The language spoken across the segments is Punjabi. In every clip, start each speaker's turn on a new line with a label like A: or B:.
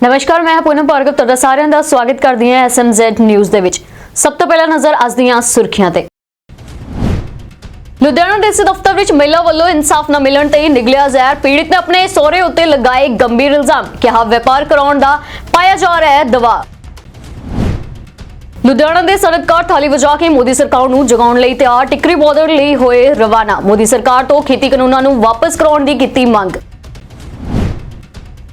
A: ਨਮਸਕਾਰ, ਮੈਂ ਪੂਨਮ ਭਾਰਗਵ, ਤੁਹਾਡਾ ਸਾਰਿਆਂ ਦਾ ਸਵਾਗਤ ਕਰਦੀ ਹਾਂ ਐਸਐਮਜ਼ੈਡ ਨਿਊਜ਼ ਦੇ ਵਿੱਚ। ਸਭ ਤੋਂ ਪਹਿਲਾਂ ਨਜ਼ਰ ਅੱਜ ਦੀਆਂ ਸੁਰਖੀਆਂ ਤੇ। ਲੁਧਿਆਣਾ ਦੇਸੀ ਦਫ਼ਤਰ ਵਿੱਚ ਮਹਿਲਾ ਵੱਲੋਂ ਇਨਸਾਫ ਨਾ ਮਿਲਣ ਤੇ ਨਿਗਲਿਆ ਜ਼ਹਿਰ। ਪੀੜਿਤ ਨੇ ਆਪਣੇ ਸਹੁਰੇ ਉੱਤੇ ਲਗਾਏ ਗੰਭੀਰ ਇਲਜ਼ਾਮ। ਕਿਹਾ, ਵਪਾਰ ਕਰਾਉਣ ਦਾ ਪਾਇਆ ਜਾ ਰਿਹਾ ਹੈ ਦਬਾਅ। ਲੁਧਿਆਣਾ ਦੇ ਸਨਅਤਕਾਰ ਥਾਲੀ ਵਜਾ ਕੇ ਮੋਦੀ ਸਰਕਾਰ ਨੂੰ ਜਗਾਉਣ ਲਈ ਤਿਆਰ। ਟਿਕਰੀ ਬਾਰਡਰ ਲਈ ਹੋਏ ਰਵਾਨਾ। ਮੋਦੀ ਸਰਕਾਰ ਤੋਂ ਖੇਤੀ ਕਾਨੂੰਨਾਂ ਨੂੰ ਵਾਪਸ ਕਰਾਉਣ ਦੀ ਕੀਤੀ ਮੰਗ।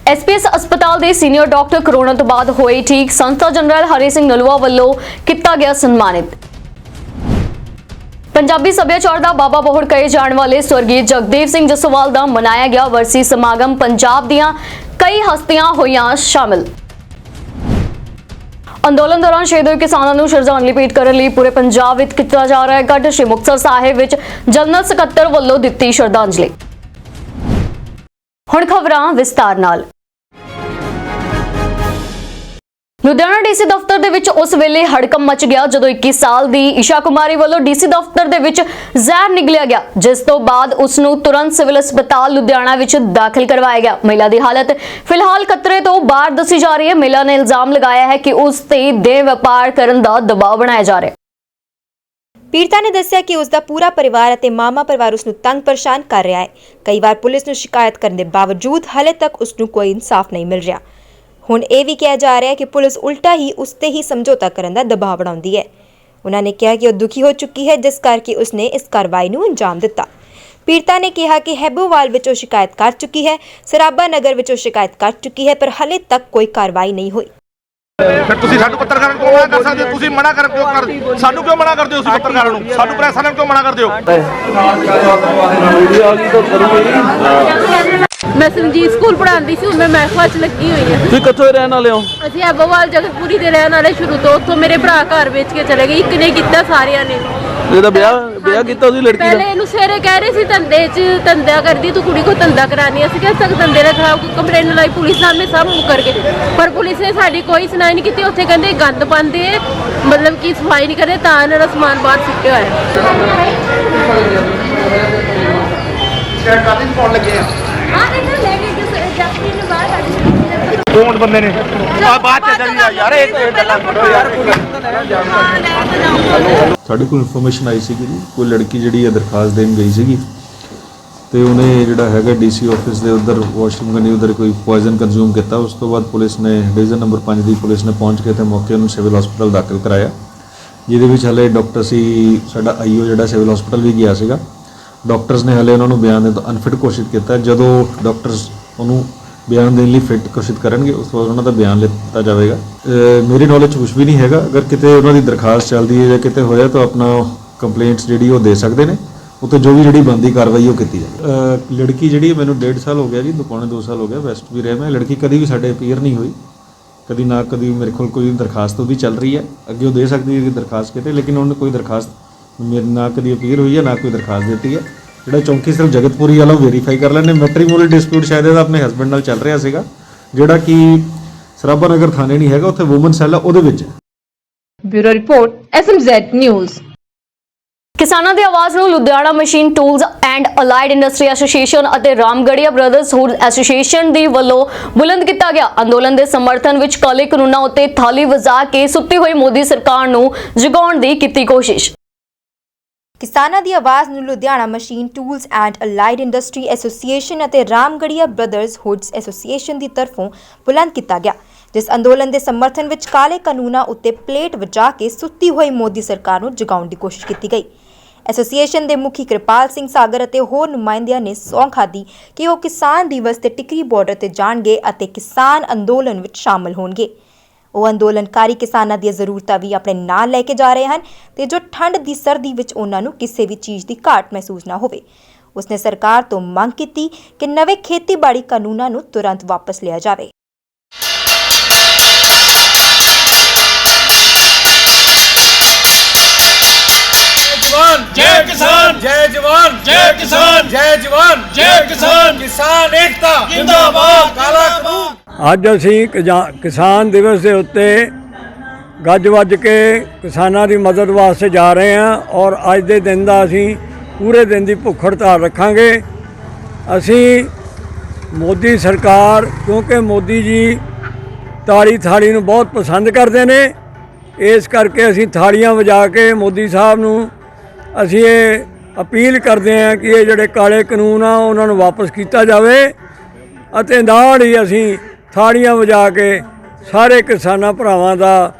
A: ਐਸਪੀਐਸ ਹਸਪਤਾਲ ਦੇ ਸੀਨੀਅਰ ਡਾਕਟਰ ਕਰੋਨਾ ਤੋਂ ਬਾਅਦ ਹੋਏ ਠੀਕ ਸੰਸਥਾ ਜਨਰਲ ਹਰੀ ਸਿੰਘ ਨਲੂਆ ਵੱਲੋਂ ਕੀਤਾ ਗਿਆ ਸਨਮਾਨਿਤ। ਪੰਜਾਬੀ ਸੱਭਿਆਚਾਰ ਦਾ ਬਾਬਾ ਬੋਹੜ ਕਹੇ ਜਾਣ ਵਾਲੇ ਸਵਰਗੀ ਜਗਦੇਵ ਸਿੰਘ ਜਸਵਾਲ ਦਾ ਮਨਾਇਆ ਗਿਆ ਵਰਸੀ ਸਮਾਗਮ ਪੰਜਾਬ ਦੀਆਂ ਕਈ ਹਸਤੀਆਂ ਹੋਈਆਂ ਸ਼ਾਮਿਲ। ਅੰਦੋਲਨ ਦੌਰਾਨ ਸ਼ਹੀਦ ਹੋਏ ਕਿਸਾਨਾਂ ਨੂੰ ਸ਼ਰਧਾਂਜਲੀ ਭੇਟ ਕਰਨ ਲਈ ਪੂਰੇ ਪੰਜਾਬ ਵਿੱਚ ਕੀਤਾ ਜਾ ਰਿਹਾ ਹੈ। ਇਕੱਠ ਸ਼੍ਰੀ ਮੁਕਤਸਰ ਸਾਹਿਬ ਵਿੱਚ ਜਨਰਲ ਸਕੱਤਰ ਵੱਲੋਂ ਦਿੱਤੀ ਸ਼ਰਧਾਂਜਲੀ। ਹੁਣ ਖਬਰਾਂ ਵਿਸਤਾਰ ਨਾਲ। ਲੁਧਿਆਣਾ ਡੀਸੀ ਦਫ਼ਤਰ ਦੇ ਵਿੱਚ ਉਸ ਵੇਲੇ ਹੜਕੰਪ ਮਚ ਗਿਆ ਜਦੋਂ 21 ਸਾਲ ਦੀ ਈਸ਼ਾ ਕੁਮਾਰੀ ਵੱਲੋਂ ਡੀਸੀ ਦਫ਼ਤਰ ਦੇ ਵਿੱਚ ਜ਼ਹਿਰ ਨਿਕਲਿਆ ਗਿਆ, ਜਿਸ ਤੋਂ ਬਾਅਦ ਉਸ ਨੂੰ ਤੁਰੰਤ ਸਿਵਲ ਹਸਪਤਾਲ ਲੁਧਿਆਣਾ ਵਿੱਚ ਦਾਖਲ ਕਰਵਾਇਆ ਗਿਆ। ਮਹਿਲਾ ਦੀ ਹਾਲਤ ਫਿਲਹਾਲ ਖਤਰੇ ਤੋਂ ਬਾਹਰ ਦੱਸੀ ਜਾ ਰਹੀ ਹੈ। ਮਹਿਲਾ ਨੇ ਇਲਜ਼ਾਮ ਲਗਾਇਆ ਹੈ ਕਿ ਉਸ ਤੇ ਦੇਹ ਵਪਾਰ ਕਰਨ ਦਾ ਦਬਾਅ ਬਣਾਇਆ ਜਾ ਰਿਹਾ ਹੈ।
B: ਪੀੜਤਾ ਨੇ ਦੱਸਿਆ ਕਿ ਉਸ ਦਾ ਪੂਰਾ ਪਰਿਵਾਰ ਅਤੇ ਮਾਮਾ ਪਰਿਵਾਰ ਉਸ ਨੂੰ ਤੰਗ ਪਰੇਸ਼ਾਨ ਕਰ ਰਿਹਾ ਹੈ। ਕਈ ਵਾਰ ਪੁਲਿਸ ਨੂੰ ਸ਼ਿਕਾਇਤ ਕਰਨ ਦੇ ਬਾਵਜੂਦ ਹਾਲੇ ਤੱਕ ਉਸ ਨੂੰ ਕੋਈ ਇਨਸਾਫ ਨਹੀਂ ਮਿਲ ਰਿਹਾ। ਹੁਣ ਇਹ ਵੀ ਕਿਹਾ ਜਾ ਰਿਹਾ ਹੈ ਕਿ ਪੁਲਿਸ ਉਲਟਾ ਹੀ ਉਸ ਤੇ ਹੀ ਸਮਝੌਤਾ ਕਰਨ ਦਾ ਦਬਾਅ ਬਣਾਉਂਦੀ ਹੈ। ਉਹਨਾਂ ਨੇ ਕਿਹਾ ਕਿ ਉਹ ਦੁਖੀ ਹੋ ਚੁੱਕੀ ਹੈ ਜਿਸ ਕਰਕੇ ਉਸਨੇ ਇਸ ਕਾਰਵਾਈ ਨੂੰ ਅੰਜਾਮ ਦਿੱਤਾ। ਪੀੜਤਾ ਨੇ ਕਿਹਾ ਕਿ ਹੈਬੋਵਾਲ ਵਿੱਚ ਉਹ ਸ਼ਿਕਾਇਤ ਕਰ ਚੁੱਕੀ ਹੈ ਸਰਾਭਾ ਨਗਰ ਵਿੱਚ ਉਹ ਸ਼ਿਕਾਇਤ ਕਰ ਚੁੱਕੀ ਹੈ ਪਰ ਹਲੇ ਤੱਕ ਕੋਈ ਕਾਰਵਾਈ ਨਹੀਂ ਹੋਈ।
C: ਫਿਰ ਤੁਸੀਂ ਸਾਨੂੰ ਪੱਤਰਕਾਰਾਂ ਨੂੰ ਕਿਉਂ ਮਨਾ ਕਰ ਸਕਦੇ ਹੋ? ਤੁਸੀਂ ਮਨਾ ਕਰ ਕਿਉਂ ਕਰ ਸਾਨੂੰ ਕਿਉਂ ਮਨਾ ਕਰਦੇ ਹੋ ਤੁਸੀਂ ਪੱਤਰਕਾਰਾਂ ਨੂੰ? ਸਾਨੂੰ ਪ੍ਰੈਸ ਵਾਲਿਆਂ ਨੂੰ ਕਿਉਂ ਮਨਾ ਕਰਦੇ ਹੋ?
D: ਮੈਂ ਸੰਜੀਤ ਸਕੂਲ ਪੜ੍ਹਾਉਂਦੀ ਸੀ ਹੁਣ ਮੈਂ ਮਹਿਫਾ ਚ ਲੱਗੀ ਹੋਈ ਹਾਂ।
E: ਤੁਸੀਂ ਕਿੱਥੋਂ ਦੇ ਰਹਿਣ ਵਾਲੇ ਹੋ?
D: ਅਸੀਂ ਅਬੋਵਾਲ ਜਗਤਪੁਰੀ ਦੇ ਰਹਿਣ ਵਾਲੇ ਸ਼ੁਰੂ ਤੋਂ ਉੱਥੋਂ ਮੇਰੇ ਭਰਾ ਘਰ ਵੇਚ ਕੇ ਚਲੇ ਗਏ ਇੱਕ ਨੇ ਕੀਤਾ ਸਾਰਿਆਂ ਨੇ।
E: ਇਹਦਾ ਵਿਆਹ ਵਿਆਹ ਕੀਤਾ ਤੁਸੀਂ ਲੜਕੀ
D: ਪਹਿਲੇ
E: ਦਾ
D: ਇਹਨੂੰ ਸਵੇਰੇ ਕਹਿ ਰਹੇ ਸੀ ਧੰਦੇ 'ਚ ਧੰਦਾ ਕਰਦੀ ਤੂੰ ਕੁੜੀ ਕੋ ਧੰਦਾ ਕਰਾਨੀ ਅਸੀਂ ਕਿਹਾ ਸਕ ਧੰਦੇ ਦਾ ਖਰਾਬ ਕੰਪਲੇਂਟ ਲਾਈ ਪੁਲਿਸ ਸਾਹਮਣੇ ਸਭ ਮੁਕਰ ਗਏ ਪਰ ਪੁਲਿਸ ਨੇ ਸਾਡੀ ਕੋਈ ਸੁਣਾਈ ਨਹੀਂ ਕੀਤੀ ਉੱਥੇ ਕਹਿੰਦੇ ਗੰਦ ਪਾਉਂਦੇ ਆ, ਮਤਲਬ ਕਿ ਸਫ਼ਾਈ ਨਹੀਂ ਕਰਦੇ ਤਾਂ ਇਹਨਾਂ ਦਾ ਸਮਾਨ ਬਾਹਰ ਸੁੱਟਿਆ ਹੋਇਆ।
C: ਕੌਣ ਬੰਦੇ ਨੇ। ਆ ਬਾਅਦ ਚ ਚੱਲੀ ਜਾ ਯਾਰ ਇਹ ਇਹ ਗੱਲਾਂ ਕਰੋ ਯਾਰ।
F: ਸਾਡੇ ਕੋਲ ਇਨਫੋਰਮੇਸ਼ਨ ਆਈ ਸੀਗੀ ਜੀ ਕੋਈ ਲੜਕੀ ਜਿਹੜੀ ਹੈ ਦਰਖਾਸਤ ਦੇਣ ਗਈ ਸੀਗੀ ਤੇ ਉਹਨੇ ਜਿਹੜਾ ਹੈਗਾ ਡੀਸੀ ਆਫਿਸ ਦੇ ਉਧਰ ਵਾਸ਼ਰੂਮ ਕਰਨੀ ਉਧਰ ਕੋਈ ਪੋਇਜ਼ਨ ਕੰਜ਼ਿਊਮ ਕੀਤਾ ਉਸ ਤੋਂ ਬਾਅਦ ਪੁਲਿਸ ਨੇ ਡਿਵੀਜ਼ਨ ਨੰਬਰ 5 ਦੀ ਪੁਲਿਸ ਨੇ ਪਹੁੰਚ ਕੇ ਤੇ ਮੌਕੇ ਨੂੰ ਸਿਵਲ ਹਸਪਤਾਲ ਦਾਖਲ ਕਰਾਇਆ। ਜਿਹਦੇ ਵਿੱਚ ਹਲੇ ਡਾਕਟਰ ਸੀ ਸਾਡਾ ਆਈਓ ਜਿਹੜਾ ਸਿਵਲ ਹਸਪਤਾਲ ਵੀ ਗਿਆ ਸੀਗਾ। ਡਾਕਟਰਸ ਨੇ ਹਲੇ ਉਹਨਾਂ ਨੂੰ ਬਿਆਨ ਦੇਣ ਤੋਂ ਅਨਫਿਟ ਘੋਸ਼ਿਤ ਕੀਤਾ। ਜਦੋਂ ਡਾਕਟਰਸ ਉਹਨੂੰ ਬਿਆਨ ਦੇਣ ਲਈ ਫਿੱਟ ਘੋਸ਼ਿਤ ਕਰਨਗੇ, ਉਸ ਤੋਂ ਬਾਅਦ ਉਹਨਾਂ ਦਾ ਬਿਆਨ ਲਿੱਤਾ ਜਾਵੇਗਾ। ਮੇਰੀ ਨੌਲੇਜ 'ਚ ਕੁਝ ਵੀ ਨਹੀਂ ਹੈਗਾ। ਅਗਰ ਕਿਤੇ ਉਹਨਾਂ ਦੀ ਦਰਖਾਸਤ ਚੱਲਦੀ ਹੈ ਜਾਂ ਕਿਤੇ ਹੋਇਆ ਤਾਂ ਆਪਣਾ ਕੰਪਲੇਂਟਸ ਜਿਹੜੀ ਉਹ ਦੇ ਸਕਦੇ ਨੇ। ਉੱਤੇ ਜੋ ਵੀ ਜਿਹੜੀ ਬੰਦੀ ਕਾਰਵਾਈ ਉਹ ਕੀਤੀ ਜਾਵੇ। ਲੜਕੀ ਜਿਹੜੀ ਹੈ, ਮੈਨੂੰ 1.5 ਸਾਲ ਹੋ ਗਿਆ ਜੀ ਦੋ 2 ਸਾਲ ਹੋ ਗਿਆ, ਵੈਸਟ ਵੀ ਰਿਹਾ ਮੈਂ। ਲੜਕੀ ਕਦੀ ਵੀ ਸਾਡੇ ਅਪੀਅਰ ਨਹੀਂ ਹੋਈ। ਕਦੀ ਨਾ ਕਦੀ ਮੇਰੇ ਕੋਲ ਕੋਈ ਦਰਖਾਸਤ ਵੀ ਚੱਲ ਰਹੀ ਹੈ। ਅੱਗੇ ਉਹ ਦੇ ਸਕਦੀ ਹੈ ਦਰਖਾਸਤ ਕਿਤੇ, ਲੇਕਿਨ ਉਹਨੇ ਕੋਈ ਦਰਖਾਸਤ ਮੇਰੇ ਨਾ ਕਦੀ ਅਪੀਅਰ ਹੋਈ ਹੈ, ਨਾ ਕੋਈ ਦਰਖਾਸਤ ਦਿੱਤੀ ਹੈ। ਜਿਹੜਾ ਚੌਂਕੀ ਸਿਰਫ ਜਗਤਪੁਰੀ ਵਾਲਾ ਵੈਰੀਫਾਈ ਕਰ ਲੈਣੇ ਮੈਟਰੀਮੋਨੀਅਲ ਡਿਸਪਿਊਟ ਸ਼ਾਇਦ ਇਹਦਾ ਆਪਣੇ ਹਸਬੰਡ ਨਾਲ ਚੱਲ ਰਿਹਾ ਸੀਗਾ ਜਿਹੜਾ ਕਿ ਸਰਾਭਾ ਨਗਰ ਥਾਣੇ ਨਹੀਂ ਹੈਗਾ ਉੱਥੇ ਔਮਨ ਸੈੱਲ ਆ ਉਹਦੇ ਵਿੱਚ
G: ਬਿਊਰੋ ਰਿਪੋਰਟ ਐਸਐਮਜ਼ੈਡ ਨਿਊਜ਼
A: ਕਿਸਾਨਾਂ ਦੀ ਆਵਾਜ਼ ਨੂੰ Ludhiana machine tools and allied industry association ਅਤੇ ਰਾਮਗੜੀਆ ਬ੍ਰਦਰਸਹੁੱਡ ਐਸੋਸੀਏਸ਼ਨ ਦੀ ਵੱਲੋਂ ਬੁਲੰਦ ਕੀਤਾ ਗਿਆ। ਅੰਦੋਲਨ ਦੇ ਸਮਰਥਨ ਵਿੱਚ ਕਾਲੇ ਕਾਨੂੰਨਾਂ ਉੱਤੇ ਥਾਲੀ ਵਜਾ ਕੇ ਸੁੱਤੀ ਹੋਈ ਮੋਦੀ ਸਰਕਾਰ ਨੂੰ ਜਗਾਉਣ ਦੀ ਕੀਤੀ ਕੋਸ਼ਿਸ਼।
B: ਕਿਸਾਨਾਂ ਦੀ ਆਵਾਜ਼ ਨੂੰ Ludhiana machine tools and allied industry association ਅਤੇ ਰਾਮਗੜੀਆ ਬ੍ਰਦਰਜ਼ ਹੁੱਡਸ ਐਸੋਸੀਏਸ਼ਨ ਦੀ ਤਰਫੋਂ ਬੁਲੰਦ ਕੀਤਾ ਗਿਆ, ਜਿਸ ਅੰਦੋਲਨ ਦੇ ਸਮਰਥਨ ਵਿੱਚ ਕਾਲੇ ਕਾਨੂੰਨਾਂ ਉੱਤੇ ਪਲੇਟ ਵਜਾ ਕੇ ਸੁੱਤੀ ਹੋਈ ਮੋਦੀ ਸਰਕਾਰ ਨੂੰ ਜਗਾਉਣ ਦੀ ਕੋਸ਼ਿਸ਼ ਕੀਤੀ ਗਈ। ਐਸੋਸੀਏਸ਼ਨ ਦੇ ਮੁਖੀ ਕਿਰਪਾਲ ਸਿੰਘ ਸਾਗਰ ਅਤੇ ਹੋਰ ਨੁਮਾਇੰਦਿਆਂ ਨੇ ਸਹੁੰ ਖਾਧੀ ਕਿ ਉਹ ਕਿਸਾਨ ਦਿਵਸ ਤੇ ਟਿਕਰੀ ਬਾਰਡਰ ਤੇ ਜਾਣਗੇ ਅਤੇ ਕਿਸਾਨ ਅੰਦੋਲਨ ਵਿੱਚ ਸ਼ਾਮਲ ਹੋਣਗੇ। ਉਹ ਅੰਦੋਲਨਕਾਰੀ ਕਿਸਾਨਾਂ ਦੀਆਂ ਜ਼ਰੂਰਤਾਂ ਵੀ ਆਪਣੇ ਨਾਲ ਲੈ ਕੇ ਜਾ ਰਹੇ ਹਨ ਤੇ ਜੋ ਠੰਡ ਦੀ ਸਰਦੀ ਵਿੱਚ ਉਹਨਾਂ ਨੂੰ ਕਿਸੇ ਵੀ ਚੀਜ਼ ਦੀ ਘਾਟ ਮਹਿਸੂਸ ਨਾ ਹੋਵੇ। ਉਸਨੇ ਸਰਕਾਰ ਤੋਂ ਮੰਗ ਕੀਤੀ ਕਿ ਨਵੇਂ ਖੇਤੀਬਾੜੀ ਕਾਨੂੰਨਾਂ ਨੂੰ ਤੁਰੰਤ ਵਾਪਸ ਲਿਆ ਜਾਵੇ।
H: ਜਵਾਨ ਜੈ ਕਿਸਾਨ, ਜੈ ਜਵਾਨ, ਜੈ ਕਿਸਾਨ, ਜੈ ਜਵਾਨ, ਜੈ ਕਿਸਾਨ ਕਿਸਾਨ ਏਕਤਾ, ਜਿੰਦਾਬਾਦ
I: ਅੱਜ ਅਸੀਂ ਕਿਜਾ- ਕਿਸਾਨ ਦਿਵਸ ਦੇ ਉੱਤੇ ਗੱਜ ਵੱਜ ਕੇ ਕਿਸਾਨਾਂ ਦੀ ਮਦਦ ਵਾਸਤੇ ਜਾ ਰਹੇ ਹਾਂ ਔਰ ਅੱਜ ਦੇ ਦਿਨ ਦਾ ਅਸੀਂ ਪੂਰੇ ਦਿਨ ਦੀ ਭੁੱਖ ਹੜਤਾਲ ਰੱਖਾਂਗੇ। ਅਸੀਂ ਮੋਦੀ ਸਰਕਾਰ, ਕਿਉਂਕਿ ਮੋਦੀ ਜੀ ਤਾੜੀ ਥਾਲੀ ਨੂੰ ਬਹੁਤ ਪਸੰਦ ਕਰਦੇ ਨੇ, ਇਸ ਕਰਕੇ ਅਸੀਂ ਥਾਲੀਆਂ ਵਜਾ ਕੇ ਮੋਦੀ ਸਾਹਿਬ ਨੂੰ ਅਸੀਂ ਇਹ ਅਪੀਲ ਕਰਦੇ ਹਾਂ ਕਿ ਇਹ ਜਿਹੜੇ ਕਾਲੇ ਕਾਨੂੰਨ ਆ, ਉਹਨਾਂ ਨੂੰ ਵਾਪਸ ਕੀਤਾ ਜਾਵੇ ਅਤੇ ਨਾਲ ਹੀ ਅਸੀਂ ਥਾਲੀਆਂ ਵਜਾ ਕੇ ਸਾਰੇ ਕਿਸਾਨਾਂ ਭਰਾਵਾਂ ਦਾ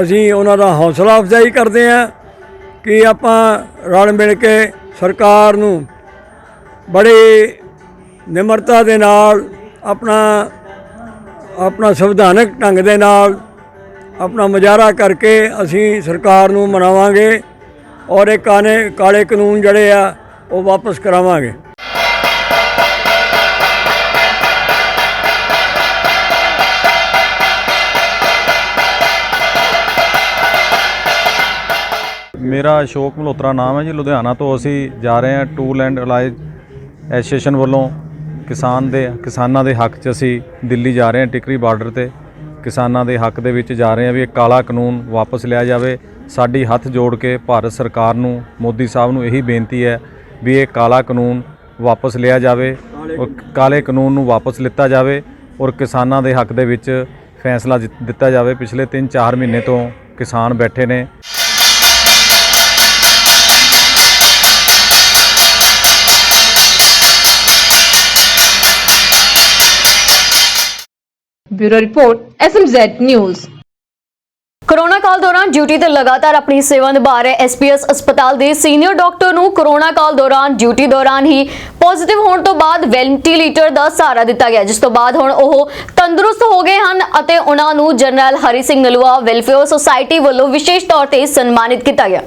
I: ਅਸੀਂ ਉਹਨਾਂ ਦਾ ਹੌਸਲਾ ਅਫਜ਼ਾਈ ਕਰਦੇ ਹਾਂ ਕਿ ਆਪਾਂ ਰਲ ਮਿਲ ਕੇ ਸਰਕਾਰ ਨੂੰ ਬੜੇ ਨਿਮਰਤਾ ਦੇ ਨਾਲ ਆਪਣਾ ਆਪਣਾ ਸੰਵਿਧਾਨਕ ਢੰਗ ਦੇ ਨਾਲ ਆਪਣਾ ਮੁਜ਼ਾਹਰਾ ਕਰਕੇ ਅਸੀਂ ਸਰਕਾਰ ਨੂੰ ਮਨਾਵਾਂਗੇ ਔਰ ਇਹ ਕਾਨੇ, ਕਾਲੇ ਕਾਨੂੰਨ ਜਿਹੜੇ ਆ ਉਹ ਵਾਪਸ ਕਰਾਵਾਂਗੇ।
J: ਮੇਰਾ ਅਸ਼ੋਕ ਮਲਹੋਤਰਾ ਨਾਮ ਹੈ ਜੀ, ਲੁਧਿਆਣਾ ਤੋਂ ਅਸੀਂ ਜਾ ਰਹੇ ਹਾਂ ਟੂਲ ਐਂਡ ਅਲਾਈਜ ਐਸੋਸੀਏਸ਼ਨ ਵੱਲੋਂ। ਕਿਸਾਨ ਦੇ, ਕਿਸਾਨਾਂ ਦੇ ਹੱਕ 'ਚ ਅਸੀਂ ਦਿੱਲੀ ਜਾ ਰਹੇ ਹਾਂ, ਟਿਕਰੀ ਬਾਰਡਰ ਤੇ। ਕਿਸਾਨਾਂ ਦੇ ਹੱਕ ਦੇ ਵਿੱਚ ਜਾ ਰਹੇ ਹਾਂ ਵੀ ਇਹ ਕਾਲਾ ਕਾਨੂੰਨ ਵਾਪਸ ਲਿਆ ਜਾਵੇ। ਸਾਡੀ ਹੱਥ ਜੋੜ ਕੇ ਭਾਰਤ ਸਰਕਾਰ ਨੂੰ, ਮੋਦੀ ਸਾਹਿਬ ਨੂੰ ਇਹੀ ਬੇਨਤੀ ਹੈ ਵੀ ਇਹ ਕਾਲਾ ਕਾਨੂੰਨ ਵਾਪਸ ਲਿਆ ਜਾਵੇ ਔਰ ਕਾਲੇ ਕਾਨੂੰਨ ਨੂੰ ਵਾਪਸ ਲਿੱਤਾ ਜਾਵੇ ਔਰ ਕਿਸਾਨਾਂ ਦੇ ਹੱਕ ਦੇ ਵਿੱਚ ਫੈਸਲਾ ਜਿ- ਦਿੱਤਾ ਜਾਵੇ। ਪਿਛਲੇ 3-4 ਮਹੀਨੇ ਤੋਂ ਕਿਸਾਨ ਬੈਠੇ ਨੇ।
G: Bureau report SMZ news.
A: Corona ਕਾਲ ਦੌਰਾਨ ਡਿਊਟੀ ਤੇ ਲਗਾਤਾਰ ਆਪਣੀ ਸੇਵਾ ਨਿਭਾ ਰਹੇ ਐਸਪੀਐਸ ਹਸਪਤਾਲ ਦੇ ਸੀਨੀਅਰ ਡਾਕਟਰ ਨੂੰ ਕੋਰੋਨਾ ਕਾਲ ਦੌਰਾਨ ਡਿਊਟੀ ਦੌਰਾਨ ਹੀ ਪੋਜ਼ਿਟਿਵ ਹੋਣ ਤੋਂ ਬਾਅਦ ਵੈਂਟੀਲੇਟਰ ਦਾ ਸਹਾਰਾ ਦਿੱਤਾ ਗਿਆ, ਜਿਸ ਤੋਂ ਬਾਅਦ ਹੁਣ ਉਹ ਤੰਦਰੁਸਤ ਹੋ ਗਏ ਹਨ ਅਤੇ ਉਹਨਾਂ ਨੂੰ general Hari Singh Nalwa welfare society ਵੱਲੋਂ ਵਿਸ਼ੇਸ਼ ਤੌਰ ਤੇ ਸਨਮਾਨਿਤ ਕੀਤਾ ਗਿਆ।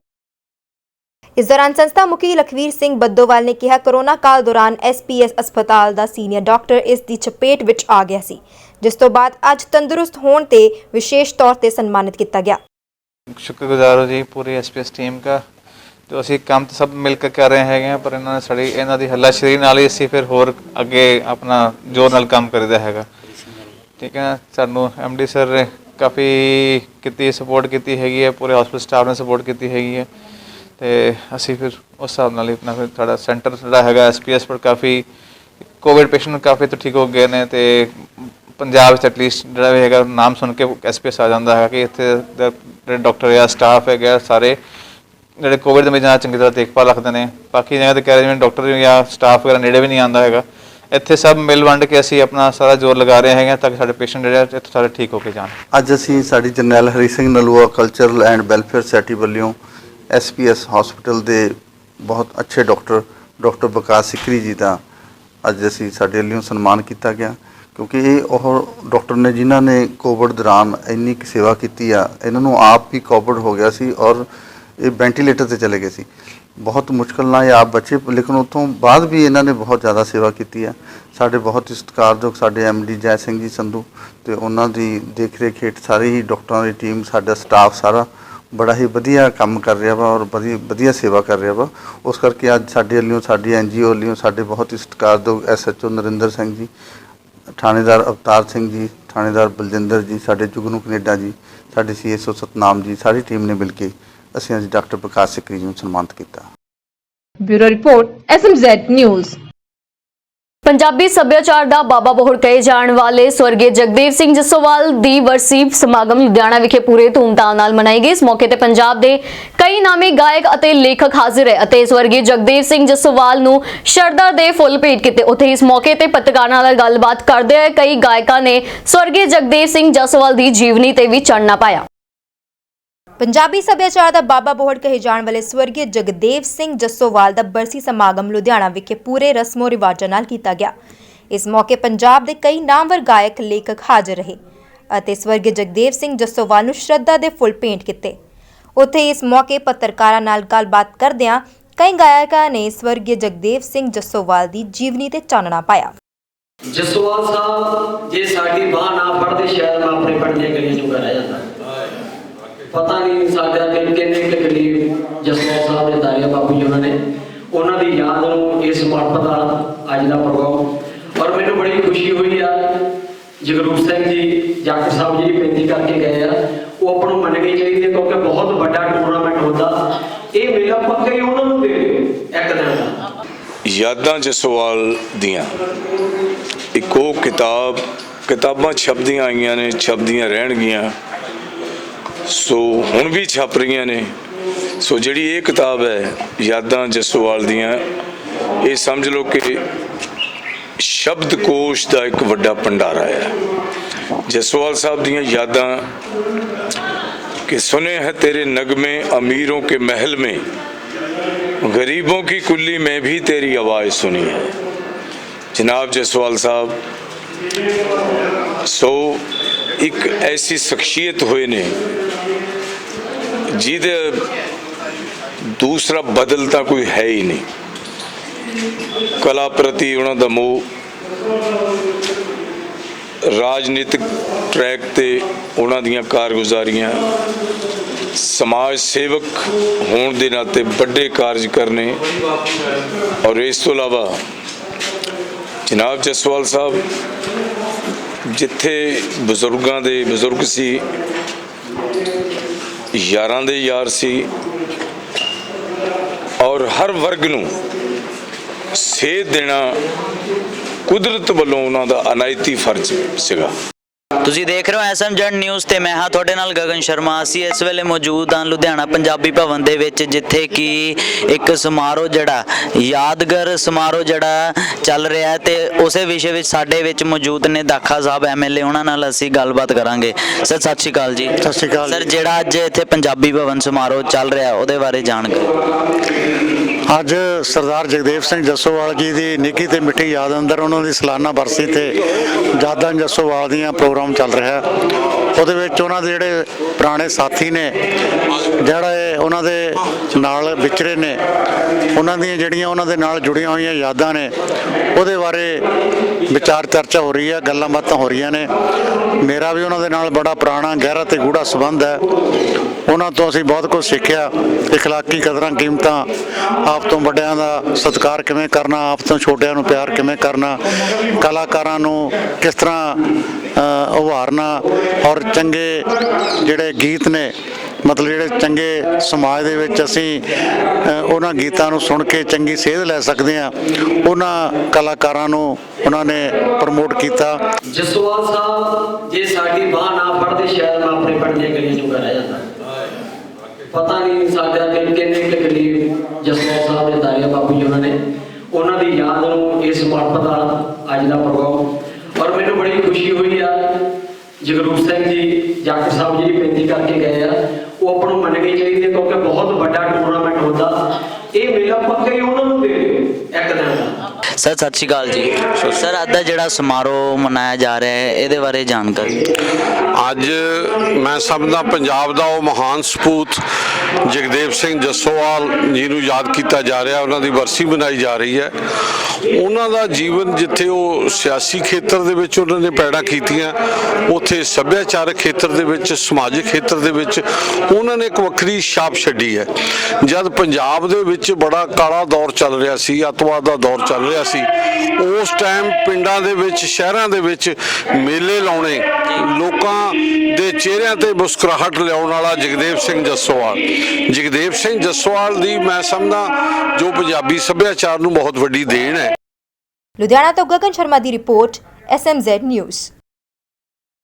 B: ਇਸ ਦੌਰਾਨ ਸੰਸਥਾ ਮੁਖੀ ਲਖਵੀਰ ਸਿੰਘ ਬੱਦੋਵਾਲ ਨੇ ਕਿਹਾ, ਕਰੋਨਾ ਕਾਲ ਦੌਰਾਨ ਐਸਪੀਐਸ ਹਸਪਤਾਲ ਦਾ ਸੀਨੀਅਰ ਡਾਕਟਰ ਇਸ ਦੀ ਚਪੇਟ ਵਿੱਚ ਆ ਗਿਆ ਸੀ, ਜਿਸ ਤੋਂ ਬਾਅਦ ਅੱਜ ਤੰਦਰੁਸਤ ਹੋਣ ਤੇ ਵਿਸ਼ੇਸ਼ ਤੌਰ ਤੇ ਸਨਮਾਨਿਤ ਕੀਤਾ ਗਿਆ।
K: ਸ਼ੁਕਰਗੁਜ਼ਾਰ ਹਾਂ ਜੀ, ਪੂਰੀ ਐਸਪੀਐਸ ਟੀਮ ਦਾ। ਜੋ ਅਸੀਂ ਕੰਮ ਤਾਂ ਸਭ ਮਿਲ ਕੇ ਕਰ ਰਹੇ ਹੈਗੇ ਹਾਂ, ਪਰ ਇਹਨਾਂ ਨੇ ਸਾਡੀ, ਇਹਨਾਂ ਦੀ ਹੱਲਾਸ਼ੇਰੀ ਨਾਲ ਹੀ ਅਸੀਂ ਫਿਰ ਹੋਰ ਅੱਗੇ ਆਪਣਾ ਜੋਰ ਨਾਲ ਕੰਮ ਕਰਦਾ ਹੈਗਾ। ਠੀਕ ਹੈ, ਸਾਨੂੰ ਐਮਡੀ ਸਰ ਨੇ ਕਾਫੀ ਕੀਤੀ ਸਪੋਰਟ ਕੀਤੀ ਹੈਗੀ ਹੈ, ਪੂਰੇ ਹਸਪੀਟਲ ਸਟਾਫ ਨੇ ਸਪੋਰਟ ਕੀਤੀ ਹੈਗੀ ਹੈ। ਤੇ ਅਸੀਂ ਫਿਰ ਉਸ ਹਿਸਾਬ ਨਾਲ ਹੀ ਆਪਣਾ ਫਿਰ ਸਾਡਾ ਸੈਂਟਰ ਜਿਹੜਾ ਹੈਗਾ ਐਸਪੀਐਸ ਪਰ ਕਾਫੀ ਕੋਵਿਡ ਪੇਸ਼ੈਂਟ ਕਾਫੀ ਤੋਂ ਠੀਕ ਹੋ ਗਏ ਨੇ ਤੇ ਪੰਜਾਬ ਵਿੱਚ ਐਟਲੀਸਟ ਜਿਹੜਾ ਵੀ ਹੈਗਾ ਨਾਮ ਸੁਣ ਕੇ ਐਸਪੀਐਸ ਆ ਜਾਂਦਾ ਹੈਗਾ ਕਿ ਇੱਥੇ ਜਿਹੜੇ ਡਾਕਟਰ ਜਾਂ ਸਟਾਫ ਹੈਗਾ ਸਾਰੇ ਜਿਹੜੇ ਕੋਵਿਡ ਦੇ ਮਰੀਜ਼ਾਂ ਚੰਗੀ ਤਰ੍ਹਾਂ ਦੇਖਭਾਲ ਰੱਖਦੇ ਨੇ। ਬਾਕੀ ਜਗ੍ਹਾ ਤੇ ਕਹਿ ਰਹੇ ਜਿਵੇਂ ਡਾਕਟਰ ਜਾਂ ਸਟਾਫ ਵਗੈਰਾ ਨੇੜੇ ਵੀ ਨਹੀਂ ਆਉਂਦਾ ਹੈਗਾ। ਇੱਥੇ ਸਭ ਮਿਲ ਵੰਡ ਕੇ ਅਸੀਂ ਆਪਣਾ ਸਾਰਾ ਜ਼ੋਰ ਲਗਾ ਰਹੇ ਹੈਗੇ ਤਾਂ ਕਿ ਸਾਡੇ ਪੇਸ਼ੈਂਟ ਜਿਹੜੇ ਆ ਇੱਥੋਂ ਸਾਰੇ ਠੀਕ ਹੋ ਕੇ ਜਾਣ।
L: ਅੱਜ ਅਸੀਂ ਸਾਡੀ Jarnail Hari Singh Nalwa cultural and welfare society ਵੱਲੋਂ ਐਸਪੀਐਸ ਹਸਪੀਟਲ ਦੇ ਬਹੁਤ ਅੱਛੇ ਡਾਕਟਰ ਡਾਕਟਰ ਬਕਾਸ਼ ਸਿਕਰੀ ਜੀ ਦਾ ਅੱਜ ਅਸੀਂ ਸਾਡੇ ਵੱਲੋਂ ਸਨਮਾਨ ਕੀਤਾ ਗਿਆ। ਕਿਉਂਕਿ ਇਹ ਉਹ ਡਾਕਟਰ ਨੇ ਜਿਨ੍ਹਾਂ ਨੇ ਕੋਵਿਡ ਦੌਰਾਨ ਇੰਨੀ ਕੁ ਸੇਵਾ ਕੀਤੀ ਆ, ਇਹਨਾਂ ਨੂੰ ਆਪ ਵੀ ਕੋਵਿਡ ਹੋ ਗਿਆ ਸੀ ਔਰ ਇਹ ਵੈਂਟੀਲੇਟਰ ਤੇ ਚਲੇ ਗਏ ਸੀ। ਬਹੁਤ ਮੁਸ਼ਕਲ ਨਾਲ ਇਹ ਆਪ ਬਚੇ, ਲੇਕਿਨ ਉਤੋਂ ਬਾਅਦ ਵੀ ਇਹਨਾਂ ਨੇ ਬਹੁਤ ਜ਼ਿਆਦਾ ਸੇਵਾ ਕੀਤੀ ਆ। ਸਾਡੇ ਬਹੁਤ ਹੀ ਸਤਿਕਾਰਯੋਗ ਸਾਡੇ ਐਮਡੀ ਜੈ ਸਿੰਘ ਜੀ ਸੰਧੂ ਤੇ ਉਹਨਾਂ ਦੀ ਦੇਖ ਰੇਖ ਹੇਠ ਸਾਰੇ ਹੀ ਡਾਕਟਰਾਂ ਦੀ ਟੀਮ, ਸਾਡਾ ਸਟਾਫ ਸਾਰਾ ਬੜਾ ਹੀ ਵਧੀਆ ਕੰਮ ਕਰ ਰਿਹਾ ਵਾ ਔਰ ਵਧੀਆ ਵਧੀਆ ਸੇਵਾ ਕਰ ਰਿਹਾ ਵਾ। ਉਸ ਕਰਕੇ ਅੱਜ ਸਾਡੇ ਵੱਲੋਂ, ਸਾਡੀ ਐਨਜੀਓ ਵੱਲੋਂ, ਸਾਡੇ ਬਹੁਤ ਹੀ ਸਤਿਕਾਰਯੋਗ ਓ ਨਰਿੰਦਰ ਸਿੰਘ ਜੀ, ਥਾਣੇਦਾਰ ਅਵਤਾਰ ਸਿੰਘ ਜੀ, ਥਾਣੇਦਾਰ ਬਲਜਿੰਦਰ ਜੀ, ਸਾਡੇ ਜੁਗਨੂ ਕੈਨੇਡਾ ਜੀ, ਸਾਡੇ ਸੀ ਸੀਐਸਓ ਸਤਨਾਮ ਜੀ, ਸਾਰੀ ਟੀਮ ਨੇ ਮਿਲ ਕੇ ਅਸੀਂ ਅੱਜ ਡਾਕਟਰ ਪ੍ਰਕਾਸ਼ ਸਿਕਰੀ ਜੀ ਨੂੰ ਸਨਮਾਨਿਤ ਕੀਤਾ।
G: Bureau report S SMZ
A: news. Punjabi ਸੱਭਿਆਚਾਰ ਦਾ ਬਾਬਾ ਬੋਹੜ ਕਹੇ ਜਾਣ ਵਾਲੇ ਸਵਰਗੀ ਜਗਦੇਵ ਸਿੰਘ ਜਸੋਵਾਲ ਦੀ ਵਰਸੀ ਸਮਾਗਮ ਲੁਧਿਆਣਾ ਵਿਖੇ ਪੂਰੇ ਧੂਮਧਾਮ ਨਾਲ ਮਨਾਈ ਗਈ। ਇਸ ਮੌਕੇ ਤੇ ਪੰਜਾਬ ਦੇ ਕਈ ਨਾਮੀ ਗਾਇਕ ਅਤੇ ਲੇਖਕ ਹਾਜ਼ਰ ਹੈ ਅਤੇ ਸਵਰਗੀ ਜਗਦੇਵ ਸਿੰਘ ਜਸੋਵਾਲ ਨੂੰ ਸ਼ਰਧਾ ਦੇ ਫੁੱਲ ਭੇਟ ਕੀਤੇ। ਉੱਥੇ ਇਸ ਮੌਕੇ ਤੇ ਪੱਤਰਕਾਰਾਂ ਨਾਲ ਗੱਲਬਾਤ ਕਰਦੇ ਹੋਏ ਕਈ ਗਾਇਕਾਂ ਨੇ ਸਵਰਗੀ ਜਗਦੇਵ ਸਿੰਘ ਜਸੋਵਾਲ ਦੀ ਜੀਵਨੀ ਤੇ ਵੀ ਚਾਨਣਾ ਪਾਇਆ।
B: ਪੰਜਾਬੀ ਸੱਭਿਆਚਾਰ ਦਾ ਬਾਬਾ ਬੋਹੜ ਕਹੇ ਜਾਣ ਵਾਲੇ ਸਵਰਗੀ ਜਗਦੇਵ ਸਿੰਘ ਜੱਸੋਵਾਲ ਦਾ ਬਰਸੀ ਸਮਾਗਮ ਲੁਧਿਆਣਾ ਵਿਖੇ ਪੂਰੇ ਰਸਮੋ ਰਿਵਾਜਾਂ ਨਾਲ ਕੀਤਾ ਗਿਆ। ਇਸ ਮੌਕੇ ਪੰਜਾਬ ਦੇ ਕਈ ਨਾਮਵਰ ਗਾਇਕ, ਲੇਖਕ ਹਾਜ਼ਰ ਰਹੇ ਅਤੇ ਸਵਰਗੀ ਜਗਦੇਵ ਸਿੰਘ ਜੱਸੋਵਾਲ ਨੂੰ ਸ਼ਰਧਾ ਦੇ ਫੁੱਲ ਭੇਂਟ ਕੀਤੇ। ਉੱਥੇ ਇਸ ਮੌਕੇ ਪੱਤਰਕਾਰਾਂ ਨਾਲ ਗੱਲਬਾਤ ਕਰਦਿਆਂ ਕਈ ਗਾਇਕਾਂ ਨੇ ਸਵਰਗੀ ਜਗਦੇਵ ਸਿੰਘ ਜੱਸੋਵਾਲ ਦੀ ਜੀਵਨੀ ਤੇ ਚਾਨਣਾ ਪਾਇਆ।
M: ਜਸਵਾਲ ਸਾਹਿਬ, ਜੇ ਸਾਡੀ ਬਾਹ ਨਾ ਫੜਦੇ ਸ਼ਾਇਦ ਮੈਂ ਆਪਣੇ ਪਿੰਡ ਗਲੀਆਂ ਚੋਂ ਰਹਿ ਜਾਂਦਾ। ਪਤਾ ਨਹੀਂ ਸਾਡਾ ਦਿਲ ਕਿੰਨੇ ਕੁ ਕਰੀਬ ਸਾਹਿਬ ਦੇ ਦਾਇਆ ਬਾਪੂ ਜੀ ਉਹਨਾਂ ਨੇ ਉਹਨਾਂ ਦੀ ਯਾਦ ਨੂੰ ਇਹ ਸਮਰਪਿਤ ਆ ਅੱਜ ਦਾ ਪ੍ਰੋਗਰਾਮ ਔਰ ਮੈਨੂੰ ਬੜੀ ਖੁਸ਼ੀ ਹੋਈ ਆ, ਜਗਰੂਪ ਸਿੰਘ ਜੀ, ਜਾਖੜ ਸਾਹਿਬ ਜੀ ਬੇਨਤੀ ਕਰਕੇ ਗਏ ਆ। ਉਹ ਆਪਾਂ ਨੂੰ ਮੰਨਣੀ ਚਾਹੀਦੀ ਹੈ ਕਿਉਂਕਿ ਬਹੁਤ ਵੱਡਾ ਟੂਰਨਾਮੈਂਟ ਹੁੰਦਾ। ਇਹ ਮੇਲਾ ਪੱਕਾ ਹੀ ਉਹਨਾਂ ਨੂੰ ਦੇ ਦਿਓ, ਇੱਕ ਦਿਨ ਦਾ।
N: ਯਾਦਾਂ ਜਸਵਾਲ ਦੀਆਂ। ਇੱਕ ਉਹ ਕਿਤਾਬ, ਕਿਤਾਬਾਂ ਛਪਦੀਆਂ ਆਈਆਂ ਨੇ, ਛਪਦੀਆਂ ਰਹਿਣਗੀਆਂ। ਸੋ ਹੁਣ ਵੀ ਛਪ ਰਹੀਆਂ ਨੇ। ਸੋ ਜਿਹੜੀ ਇਹ ਕਿਤਾਬ ਹੈ, ਯਾਦਾਂ ਜਸਵਾਲ ਦੀਆਂ, ਇਹ ਸਮਝ ਲਓ ਕਿ ਸ਼ਬਦ ਕੋਸ਼ ਦਾ ਇੱਕ ਵੱਡਾ ਭੰਡਾਰਾ ਹੈ। ਜਸਵਾਲ ਸਾਹਿਬ ਦੀਆਂ ਯਾਦਾਂ ਕਿ ਸੁਨੇ ਹੈ ਤੇਰੇ ਨਗਮੇ, ਅਮੀਰੋਂ ਕੇ ਮਹਿਲ ਮੇ ਗਰੀਬੋਂ ਕੀ ਕੁੱਲੀ, ਮੈਂ ਵੀ ਤੇਰੀ ਆਵਾਜ਼ ਸੁਣੀ ਹੈ। ਜਨਾਬ ਜਸਵਾਲ ਸਾਹਿਬ, ਸੋ ਇੱਕ ਐਸੀ ਸ਼ਖਸੀਅਤ ਹੋਏ ਨੇ ਜਿਹਦੇ ਦੂਸਰਾ ਬਦਲ ਤਾਂ ਕੋਈ ਹੈ ਹੀ ਨਹੀਂ। ਕਲਾ ਪ੍ਰਤੀ ਉਹਨਾਂ ਦਾ ਮੋਹ ਰਾਜਨੀਤਿਕ ਟਰੈਕ ਤੇ ਉਹਨਾਂ ਦੀਆਂ ਕਾਰਗੁਜ਼ਾਰੀਆਂ, ਸਮਾਜ ਸੇਵਕ ਹੋਣ ਦੇ ਨਾਤੇ ਵੱਡੇ ਕਾਰਜ ਕਰਨੇ ਔਰ ਇਸ ਤੋਂ ਇਲਾਵਾ ਜਨਾਬ ਜਸਵਾਲ ਸਾਹਿਬ ਜਿੱਥੇ ਬਜ਼ੁਰਗਾਂ ਦੇ ਬਜ਼ੁਰਗ ਸੀ, ਯਾਰਾਂ ਦੇ ਯਾਰ ਸੀ, ਔਰ ਹਰ ਵਰਗ ਨੂੰ ਸੇਧ ਦੇਣਾ ਕੁਦਰਤ ਵੱਲੋਂ ਉਹਨਾਂ ਦਾ ਅਨਾਇਤੀ ਫਰਜ਼ ਸੀਗਾ।
O: ਤੁਸੀਂ ਦੇਖ ਰਹੇ ਹੋ ਐਸਐਮਜੈਡ ਨਿਊਜ਼ ਤੇ ਮੈਂ ਹਾਂ ਤੁਹਾਡੇ ਨਾਲ ਗਗਨ ਸ਼ਰਮਾ। ਅਸੀਂ ਇਸ ਵੇਲੇ ਮੌਜੂਦ ਹਾਂ ਲੁਧਿਆਣਾ ਪੰਜਾਬੀ ਭਵਨ ਦੇ ਵਿੱਚ ਜਿੱਥੇ ਕਿ ਇੱਕ ਸਮਾਰੋਹ ਜਿਹੜਾ ਯਾਦਗਾਰ ਸਮਾਰੋਹ ਜਿਹੜਾ ਚੱਲ ਰਿਹਾ ਹੈ ਤੇ ਉਸੇ ਵਿਸ਼ੇ ਵਿੱਚ ਸਾਡੇ ਵਿੱਚ ਮੌਜੂਦ ਨੇ ਦਾਖਾ ਸਾਹਿਬ ਐਮਐਲਏ ਉਹਨਾਂ ਨਾਲ ਅਸੀਂ ਗੱਲਬਾਤ ਕਰਾਂਗੇ। ਸਰ ਸਤਿ ਸ਼੍ਰੀ ਅਕਾਲ ਜੀ।
P: ਸਤਿ ਸ਼੍ਰੀ ਅਕਾਲ
O: ਸਰ ਜਿਹੜਾ ਅੱਜ ਇੱਥੇ ਪੰਜਾਬੀ ਭਵਨ ਸਮਾਰੋਹ ਚੱਲ ਰਿਹਾ ਉਹਦੇ ਬਾਰੇ ਜਾਣਕਾਰੀ।
P: ਅੱਜ ਸਰਦਾਰ ਜਗਦੇਵ ਸਿੰਘ ਜੱਸੋਵਾਲ ਜੀ ਦੀ ਨਿੱਕੀ ਤੇ ਮਿੱਠੀ ਯਾਦ ਅੰਦਰ ਉਹਨਾਂ ਦੀ ਸਾਲਾਨਾ ਬਰਸੀ ਤੇ ਜਾਦਾਂ ਜੱਸੋਵਾਲ ਦੀਆਂ ਪ੍ਰੋਗਰਾਮ ਚੱਲ ਰਿਹਾ ਉਹਦੇ ਵਿੱਚ ਉਹਨਾਂ ਦੇ ਜਿਹੜੇ ਪੁਰਾਣੇ ਸਾਥੀ ਨੇ ਜਿਹੜੇ ਉਹਨਾਂ ਦੇ ਨਾਲ ਵਿਚਰੇ ਨੇ ਉਹਨਾਂ ਦੀਆਂ ਜਿਹੜੀਆਂ ਉਹਨਾਂ ਦੇ ਨਾਲ ਜੁੜੀਆਂ ਹੋਈਆਂ ਯਾਦਾਂ ਨੇ ਉਹਦੇ ਬਾਰੇ ਵਿਚਾਰ ਚਰਚਾ ਹੋ ਰਹੀ ਹੈ ਗੱਲਾਂ ਬਾਤਾਂ ਹੋ ਰਹੀਆਂ ਨੇ ਮੇਰਾ ਵੀ ਉਹਨਾਂ ਦੇ ਨਾਲ ਬੜਾ ਪੁਰਾਣਾ ਗਹਿਰਾ ਤੇ ਗੂੜਾ ਸੰਬੰਧ ਹੈ ਉਹਨਾਂ ਤੋਂ ਅਸੀਂ ਬਹੁਤ ਕੁਝ ਸਿੱਖਿਆ اخلاقی ਕਦਰਾਂ ਕੀਮਤਾਂ ਆਪ ਤੋਂ ਵੱਡਿਆਂ ਦਾ ਸਤਿਕਾਰ ਕਿਵੇਂ ਕਰਨਾ ਆਪ ਤੋਂ ਛੋਟਿਆਂ ਨੂੰ ਪਿਆਰ ਕਿਵੇਂ ਕਰਨਾ ਕਲਾਕਾਰਾਂ ਨੂੰ ਕਿਸ ਤਰ੍ਹਾਂ ਅ, ਉਭਾਰਨਾ ਔਰ ਚੰਗੇ ਜਿਹੜੇ ਗੀਤ ਨੇ, ਮਤਲਬ ਜਿਹੜੇ ਚੰਗੇ ਸਮਾਜ ਦੇ ਵਿੱਚ ਅਸੀਂ ਉਹਨਾਂ ਗੀਤਾਂ ਨੂੰ ਸੁਣ ਕੇ ਚੰਗੀ ਸੇਧ ਲੈ ਸਕਦੇ ਹਾਂ। ਉਹਨਾਂ ਕਲਾਕਾਰਾਂ ਨੂੰ ਉਹਨਾਂ ਨੇ ਪ੍ਰਮੋਟ ਕੀਤਾ।
M: ਜਸਵਾਲ ਸਾਹਿਬ, ਜੇ ਸਾਡੀ ਬਾਹ ਨਾ ਫੜਦੇ, ਸ਼ਾਇਦ ਮੈਂ ਆਪਣੇ ਪਿੰਡ ਗਲੀਆਂ ਚੋਂ ਰਹਿ ਜਾਂਦਾ। ਪਤਾ ਨਹੀਂ ਸਾਡਾ ਦਿਲ ਕਿੰਨੇ ਕੁ ਜਸਵਾਲ ਸਾਹਿਬ ਦੇ ਦਾਇਆ ਬਾਪੂ ਜੀ ਉਹਨਾਂ ਨੇ। ਉਹਨਾਂ ਦੀ ਯਾਦ ਨੂੰ ਇਹ ਸਮਰਪਿਤ ਆ ਅੱਜ ਦਾ ਪ੍ਰੋਗਰਾਮ ਬੜੀ ਖੁਸ਼ੀ ਹੋਈ ਆ। ਜਗਰੂਪ ਸਿੰਘ ਜੀ ਜਾਖੜ ਸਾਹਿਬ ਜਿਹੜੀ ਬੇਨਤੀ ਕਰਕੇ ਗਏ ਆ। ਉਹ ਆਪਾਂ ਨੂੰ ਮੰਨਣੀ ਚਾਹੀਦੀ ਹੈ ਕਿਉਂਕਿ ਬਹੁਤ ਵੱਡਾ ਟੂਰਨਾਮੈਂਟ ਹੁੰਦਾ। ਇਹ ਮੇਲਾ ਪੱਕਾ ਹੀ ਉਹਨਾਂ ਨੂੰ ਦੇ ਦਿਓ, ਇੱਕ ਦਿਨ ਦਾ।
O: ਸਰ, ਸਤਿ ਸ਼੍ਰੀ ਅਕਾਲ ਜੀ। ਸਰ, ਅੱਜ ਦਾ ਜਿਹੜਾ ਸਮਾਰੋਹ ਮਨਾਇਆ ਜਾ ਰਿਹਾ ਹੈ, ਇਹਦੇ ਬਾਰੇ ਜਾਣਕਾਰੀ
Q: ਅੱਜ ਮੈਂ ਸਮਝਦਾ ਪੰਜਾਬ ਦਾ ਉਹ ਮਹਾਨ ਸਪੂਤ ਜਗਦੇਵ ਸਿੰਘ ਜੱਸੋਵਾਲ ਜੀ ਨੂੰ ਯਾਦ ਕੀਤਾ ਜਾ ਰਿਹਾ, ਉਹਨਾਂ ਦੀ ਵਰਸੀ ਮਨਾਈ ਜਾ ਰਹੀ ਹੈ। ਉਹਨਾਂ ਦਾ ਜੀਵਨ ਜਿੱਥੇ ਉਹ ਸਿਆਸੀ ਖੇਤਰ ਦੇ ਵਿੱਚ ਉਹਨਾਂ ਨੇ ਪੈੜਾ ਕੀਤੀਆਂ, ਉੱਥੇ ਸੱਭਿਆਚਾਰਕ ਖੇਤਰ ਦੇ ਵਿੱਚ, ਸਮਾਜਿਕ ਖੇਤਰ ਦੇ ਵਿੱਚ ਉਹਨਾਂ ਨੇ ਇੱਕ ਵੱਖਰੀ ਛਾਪ ਛੱਡੀ ਹੈ। ਜਦ ਪੰਜਾਬ ਦੇ ਵਿੱਚ ਬੜਾ ਕਾਲਾ ਦੌਰ ਚੱਲ ਰਿਹਾ ਸੀ, ਅੱਤਵਾਦ ਦਾ ਦੌਰ ਚੱਲ ਰਿਹਾ ਸੀ। ਉਸ ਟਾਈਮ ਪਿੰਡਾਂ ਦੇ ਵਿੱਚ, ਸ਼ਹਿਰਾਂ ਦੇ ਵਿੱਚ ਮੇਲੇ ਲਾਉਣੇ, ਲੋਕਾਂ ਦੇ ਚਿਹਰਿਆਂ ਤੇ ਮੁਸਕਰਾਹਟ ਲਿਆਉਣ ਵਾਲਾ ਜਗਦੇਵ ਸਿੰਘ ਜੱਸੋਵਾਲ। ਜਗਦੇਵ ਸਿੰਘ ਜੱਸੋਵਾਲ ਦੀ ਮੈਂ ਸਮਝਦਾ, ਜੋ ਪੰਜਾਬੀ ਸੱਭਿਆਚਾਰ ਨੂੰ ਬਹੁਤ ਵੱਡੀ ਦੇਣ ਹੈ।
B: ਲੁਧਿਆਣਾ ਤੋਂ ਗਗਨ ਸ਼ਰਮਾ ਦੀ ਰਿਪੋਰਟ ਐਸਐਮਜ਼ੈਡ ਨਿਊਜ਼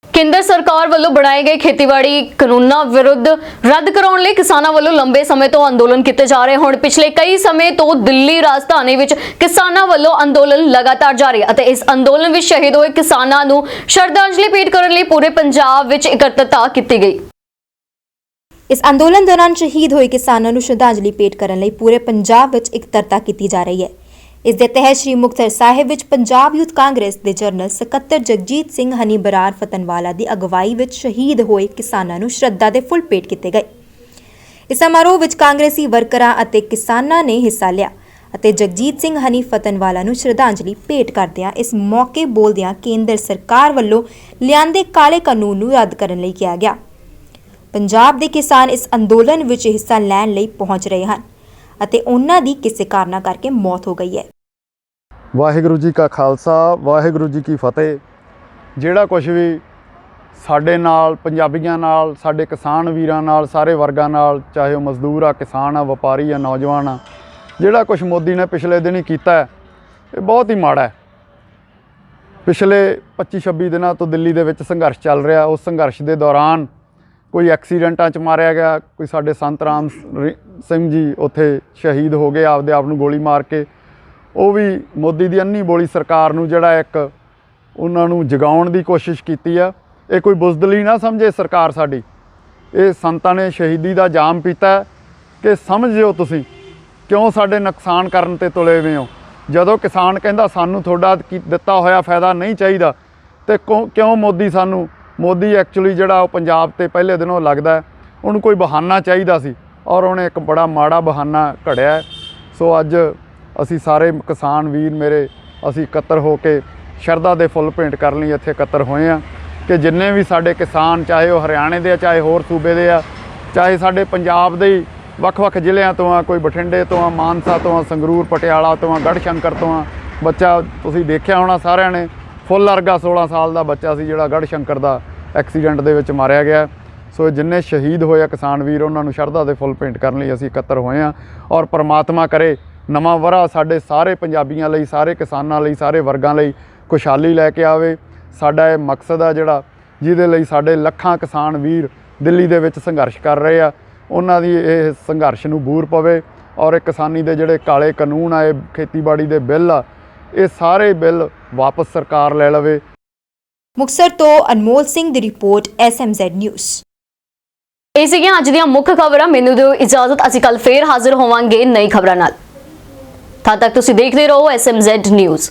A: ਕੇਂਦਰ ਸਰਕਾਰ ਵੱਲੋਂ ਬਣਾਏ ਗਏ ਖੇਤੀਬਾੜੀ ਕਾਨੂੰਨਾਂ ਵਿਰੁੱਧ ਰੱਦ ਕਰਾਉਣ ਲਈ ਕਿਸਾਨਾਂ ਵੱਲੋਂ ਲੰਬੇ ਸਮੇਂ ਤੋਂ ਅੰਦੋਲਨ ਕੀਤੇ ਜਾ ਰਹੇ ਹੁਣ ਪਿਛਲੇ ਕਈ ਸਮੇਂ ਤੋਂ ਦਿੱਲੀ ਰਾਜਧਾਨੀ ਵਿੱਚ ਕਿਸਾਨਾਂ ਵੱਲੋਂ ਅੰਦੋਲਨ ਲਗਾਤਾਰ ਜਾਰੀ ਹੈ ਅਤੇ ਇਸ ਅੰਦੋਲਨ ਵਿੱਚ ਸ਼ਹੀਦ ਹੋਏ ਕਿਸਾਨਾਂ ਨੂੰ ਸ਼ਰਧਾਂਜਲੀ ਭੇਟ ਕਰਨ ਲਈ ਪੂਰੇ ਪੰਜਾਬ ਵਿੱਚ ਇਕੱਤਰਤਾ ਕੀਤੀ ਗਈ।
B: ਇਸ ਅੰਦੋਲਨ ਦੌਰਾਨ ਸ਼ਹੀਦ ਹੋਏ ਕਿਸਾਨਾਂ ਨੂੰ ਸ਼ਰਧਾਂਜਲੀ ਭੇਟ ਕਰਨ ਲਈ ਪੂਰੇ ਪੰਜਾਬ ਵਿੱਚ ਇਕੱਤਰਤਾ ਕੀਤੀ ਜਾ ਰਹੀ ਹੈ। ਇਸ ਦੇ ਤਹਿਤ ਸ੍ਰੀ ਮੁਕਤਸਰ ਸਾਹਿਬ ਵਿੱਚ ਪੰਜਾਬ ਯੂਥ ਕਾਂਗਰਸ ਦੇ ਜਨਰਲ ਸਕੱਤਰ ਜਗਜੀਤ ਸਿੰਘ ਹਨੀ ਬਰਾਰ ਫਤਨਵਾਲਾ ਦੀ ਅਗਵਾਈ ਵਿੱਚ ਸ਼ਹੀਦ ਹੋਏ ਕਿਸਾਨਾਂ ਨੂੰ ਸ਼ਰਧਾ ਦੇ ਫੁੱਲ ਭੇਟ ਕੀਤੇ ਗਏ। ਇਸ ਸਮਾਰੋਹ ਵਿੱਚ ਕਾਂਗਰਸੀ ਵਰਕਰਾਂ ਅਤੇ ਕਿਸਾਨਾਂ ਨੇ ਹਿੱਸਾ ਲਿਆ ਅਤੇ ਜਗਜੀਤ ਸਿੰਘ ਹਨੀ ਫਤਨਵਾਲਾ ਨੂੰ ਸ਼ਰਧਾਂਜਲੀ ਭੇਟ ਕਰਦਿਆਂ ਇਸ ਮੌਕੇ ਬੋਲਦਿਆਂ ਕੇਂਦਰ ਸਰਕਾਰ ਵੱਲੋਂ ਲਿਆਂਦੇ ਕਾਲੇ ਕਾਨੂੰਨ ਨੂੰ ਰੱਦ ਕਰਨ ਲਈ ਕਿਹਾ ਗਿਆ। ਪੰਜਾਬ ਦੇ ਕਿਸਾਨ ਇਸ ਅੰਦੋਲਨ ਵਿੱਚ ਹਿੱਸਾ ਲੈਣ ਲਈ ਪਹੁੰਚ ਰਹੇ ਹਨ ਅਤੇ ਉਹਨਾਂ ਦੀ ਕਿਸੇ ਕਾਰਨਾਂ ਕਰਕੇ ਮੌਤ ਹੋ ਗਈ ਹੈ।
R: ਵਾਹਿਗੁਰੂ ਜੀ ਕਾ ਖਾਲਸਾ, ਵਾਹਿਗੁਰੂ ਜੀ ਕੀ ਫਤਿਹ। ਜਿਹੜਾ ਕੁਝ ਵੀ ਸਾਡੇ ਨਾਲ, ਪੰਜਾਬੀਆਂ ਨਾਲ, ਸਾਡੇ ਕਿਸਾਨ ਵੀਰਾਂ ਨਾਲ, ਸਾਰੇ ਵਰਗਾਂ ਨਾਲ, ਚਾਹੇ ਉਹ ਮਜ਼ਦੂਰ ਆ, ਕਿਸਾਨ ਆ, ਵਪਾਰੀ ਆ, ਨੌਜਵਾਨ ਆ, ਜਿਹੜਾ ਕੁਝ ਮੋਦੀ ਨੇ ਪਿਛਲੇ ਦਿਨੀ ਕੀਤਾ ਇਹ ਬਹੁਤ ਹੀ ਮਾੜਾ ਹੈ। ਪਿਛਲੇ 25-26 ਦਿਨਾਂ ਤੋਂ ਦਿੱਲੀ ਦੇ ਵਿੱਚ ਸੰਘਰਸ਼ ਚੱਲ ਰਿਹਾ, ਉਸ ਸੰਘਰਸ਼ ਦੇ ਦੌਰਾਨ ਕੋਈ ਐਕਸੀਡੈਂਟਾਂ 'ਚ ਮਾਰਿਆ ਗਿਆ, ਕੋਈ ਸਾਡੇ ਸੰਤ ਰਾਮ ਸਿੰਘ ਜੀ ਉੱਥੇ ਸ਼ਹੀਦ ਹੋ ਗਏ, ਆਪਦੇ ਆਪ ਨੂੰ ਗੋਲੀ ਮਾਰ ਕੇ ਉਹ ਵੀ ਮੋਦੀ ਦੀ ਅੰਨੀ ਬੋਲੀ ਸਰਕਾਰ ਨੂੰ ਜਿਹੜਾ ਇੱਕ ਉਹਨਾਂ ਨੂੰ ਜਗਾਉਣ ਦੀ ਕੋਸ਼ਿਸ਼ ਕੀਤੀ ਆ। ਇਹ ਕੋਈ ਬੁਜ਼ਦਲੀ ਨਾ ਸਮਝੇ ਸਰਕਾਰ ਸਾਡੀ। ਇਹ ਸੰਤਾਂ ਨੇ ਸ਼ਹੀਦੀ ਦਾ ਜਾਮ ਪੀਤਾ ਹੈ। ਕਿ ਸਮਝਿਓ ਤੁਸੀਂ, ਕਿਉਂ ਸਾਡੇ ਨੁਕਸਾਨ ਕਰਨ ਤੇ ਤੁਲੇ ਹੋਏ ਹੋ? ਜਦੋਂ ਕਿਸਾਨ ਕਹਿੰਦਾ, ਸਾਨੂੰ ਤੁਹਾਡਾ ਕੀ ਦਿੱਤਾ ਹੋਇਆ ਫਾਇਦਾ ਨਹੀਂ ਚਾਹੀਦਾ, ਤੇ ਕਿਉਂ- ਕਿਉਂ ਮੋਦੀ ਸਾਨੂੰ, ਮੋਦੀ ਐਕਚੁਅਲੀ ਜਿਹੜਾ ਉਹ ਪੰਜਾਬ ਤੇ ਪਹਿਲੇ ਦਿਨੋਂ ਲੱਗਦਾ ਉਹਨੂੰ ਕੋਈ ਬਹਾਨਾ ਚਾਹੀਦਾ ਸੀ ਔਰ ਉਹਨੇ ਇੱਕ ਬੜਾ ਮਾੜਾ ਬਹਾਨਾ ਘੜਿਆ ਸੋ ਅੱਜ ਅਸੀਂ ਸਾਰੇ ਕਿਸਾਨ ਵੀਰ ਮੇਰੇ, ਅਸੀਂ ਇਕੱਤਰ ਹੋ ਕੇ ਸ਼ਰਧਾ ਦੇ ਫੁੱਲ ਭੇਂਟ ਕਰਨ ਲਈ ਇੱਥੇ ਇਕੱਤਰ ਹੋਏ ਆ ਕਿ ਜਿੰਨੇ ਵੀ ਸਾਡੇ ਕਿਸਾਨ, ਚਾਹੇ ਉਹ ਹਰਿਆਣੇ ਦੇ ਆ, ਚਾਹੇ ਹੋਰ ਸੂਬੇ ਦੇ ਆ, ਚਾਹੇ ਸਾਡੇ ਪੰਜਾਬ ਦੇ ਹੀ ਵੱਖ-ਵੱਖ ਜ਼ਿਲ੍ਹਿਆਂ ਤੋਂ ਆ, ਕੋਈ ਬਠਿੰਡੇ ਤੋਂ ਆ, ਮਾਨਸਾ ਤੋਂ ਆ, ਸੰਗਰੂਰ, ਪਟਿਆਲਾ ਤੋਂ ਆ, ਗੜ੍ਹਸ਼ੰਕਰ ਤੋਂ ਆ, ਬੱਚਾ ਤੁਸੀਂ ਦੇਖਿਆ ਹੋਣਾ ਸਾਰਿਆਂ ਨੇ, ਫੁੱਲ ਅਰਗਾ 16 ਸਾਲ ਦਾ ਬੱਚਾ ਸੀ ਜਿਹੜਾ ਗੜ੍ਹਸ਼ੰਕਰ ਦਾ ਐਕਸੀਡੈਂਟ ਦੇ ਵਿੱਚ ਮਾਰਿਆ ਗਿਆ। ਸੋ ਜਿੰਨੇ ਸ਼ਹੀਦ ਹੋਏ ਆ ਕਿਸਾਨ ਵੀਰ, ਉਹਨਾਂ ਨੂੰ ਸ਼ਰਧਾ ਦੇ ਫੁੱਲ ਭੇਂਟ ਕਰਨ ਲਈ ਅਸੀਂ ਇਕੱਤਰ ਹੋਏ ਆ ਔਰ ਪਰਮਾਤਮਾ ਕਰੇ ਨਵਾਂ ਵਰਾ ਸਾਡੇ ਸਾਰੇ ਪੰਜਾਬੀਆਂ ਲਈ ਸਾਰੇ ਕਿਸਾਨਾਂ ਲਈ ਸਾਰੇ ਵਰਗਾਂ ਲਈ ਖੁਸ਼ਹਾਲੀ ਲੈ ਕੇ ਆਵੇ। ਸਾਡਾ ਇਹ ਮਕਸਦ ਆ ਜਿਹੜਾ ਜਿਹਦੇ ਲਈ ਸਾਡੇ ਲੱਖਾਂ ਕਿਸਾਨ ਵੀਰ ਦਿੱਲੀ ਦੇ ਵਿੱਚ ਸੰਘਰਸ਼ ਕਰ ਰਹੇ ਆ। ਉਹਨਾਂ ਦੀ ਇਹ ਸੰਘਰਸ਼ ਨੂੰ ਬੂਰ ਪਵੇ ਔਰ ਇਹ ਕਿਸਾਨੀ ਦੇ ਜਿਹੜੇ ਕਾਲੇ ਕਾਨੂੰਨ ਆ ਇਹ ਖੇਤੀਬਾੜੀ ਦੇ ਬਿੱਲ ਆ ਇਹ ਸਾਰੇ ਬਿੱਲ ਵਾਪਸ ਸਰਕਾਰ ਲੈ ਲਵੇ।
B: ਮੁਕਤਸਰ ਤੋਂ ਅਨਮੋਲ ਸਿੰਘ ਦੀ ਰਿਪੋਰਟ ਐਸਐਮਜ਼ੈਡ ਨਿਊਜ਼।
A: ਇਹ ਸੀਗੀਆਂ ਅੱਜ ਦੀਆਂ ਮੁੱਖ ਖਬਰਾਂ। ਮੈਨੂੰ ਦਿਓ ਇਜਾਜ਼ਤ। ਅਸੀਂ ਕੱਲ ਫੇਰ ਹਾਜ਼ਰ ਹੋਵਾਂਗੇ ਨਈ ਖਬਰਾਂ ਨਾਲ। ਤਦ ਤੱਕ ਤੁਸੀਂ ਦੇਖਦੇ ਰਹੋ ਐਸਐਮਜ਼ੈਡ ਨਿਊਜ਼